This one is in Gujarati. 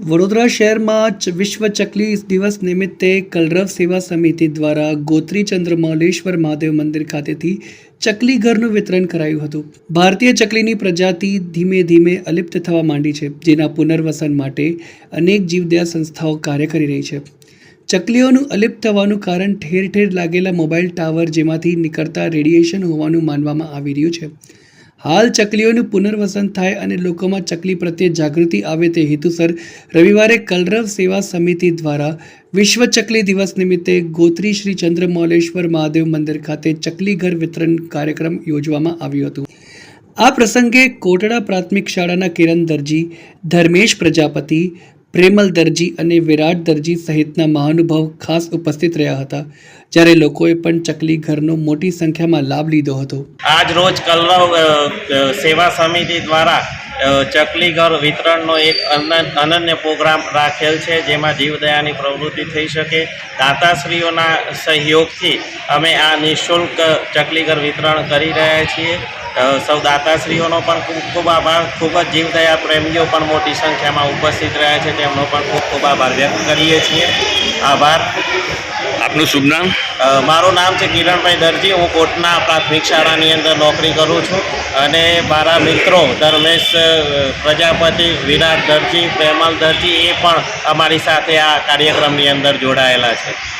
વડોદરા શહેરમાં વિશ્વ ચકલી દિવસ નિમિત્તે કલરવ સેવા સમિતિ દ્વારા ગોત્રી ચંદ્રમૌલેશ્વર મહાદેવ મંદિર ખાતેથી ચકલી ઘરનું વિતરણ કરાયું હતું. ભારતીય ચકલીની પ્રજાતિ ધીમે ધીમે અલિપ્ત થવા માંડી છે, જેના પુનર્વસન માટે અનેક જીવદયા સંસ્થાઓ કાર્ય કરી રહી છે. ચકલીઓનું અલિપ્ત થવાનું કારણ ઠેર ઠેર લાગેલા મોબાઈલ ટાવર જેમાંથી નીકળતા રેડિયેશન હોવાનું માનવામાં આવી રહ્યું છે. હાલ ચકલીઓનું પુનર્વસન થાય અને લોકોમાં ચકલી પ્રત્યે જાગૃતિ આવે તે હેતુસર રવિવારે કલરવ સેવા સમિતિ દ્વારા વિશ્વ ચકલી દિવસ નિમિત્તે ગોત્રી શ્રી ચંદ્રમૌલેશ્વર મહાદેવ મંદિર ખાતે ચકલી ઘર વિતરણ કાર્યક્રમ યોજવામાં આવ્યું હતું. આ પ્રસંગે કોટડા પ્રાથમિક શાળાના કિરણ દરજી, ધર્મેશ પ્રજાપતિ પ્રેમલ દરજી અને વિરાટ દરજી સહિતના મહાનુભાવ ખાસ ઉપસ્થિત રહ્યા હતા, જ્યારે લોકોએ પણ ચકલી ઘરનો મોટી સંખ્યામાં લાભ લીધો હતો. આજ રોજ કલરવ સેવા સમિતિ દ્વારા ચકલી ઘર વિતરણનો એક અનન- અનન્ય પ્રોગ્રામ રાખેલ છે, જેમાં જીવદયાની પ્રવૃત્તિ થઈ શકે. દાતાશ્રીઓના સહયોગથી અમે આ નિઃશુલ્ક ચકલી ઘર વિતરણ કરી રહ્યા છીએ. સૌ દાતાશ્રીઓનો પણ ખૂબ ખૂબ આભાર. ખૂબ જ જીવદયા પ્રેમીઓ પણ મોટી સંખ્યામાં ઉપસ્થિત રહ્યા છે. તેમનો પણ ખૂબ ખૂબ આભાર વ્યક્ત કરીએ છીએ. આભાર. આપનું શુભ નામ? મારું નામ છે કિરણભાઈ દરજી. હું કોટના પ્રાથમિક શાળાની અંદર નોકરી કરું છું. અને મારા મિત્રો ધર્મેશ પ્રજાપતિ વિરાટ દરજી પ્રેમલ દરજી એ પણ અમારી સાથે આ કાર્યક્રમની અંદર જોડાયેલા છે.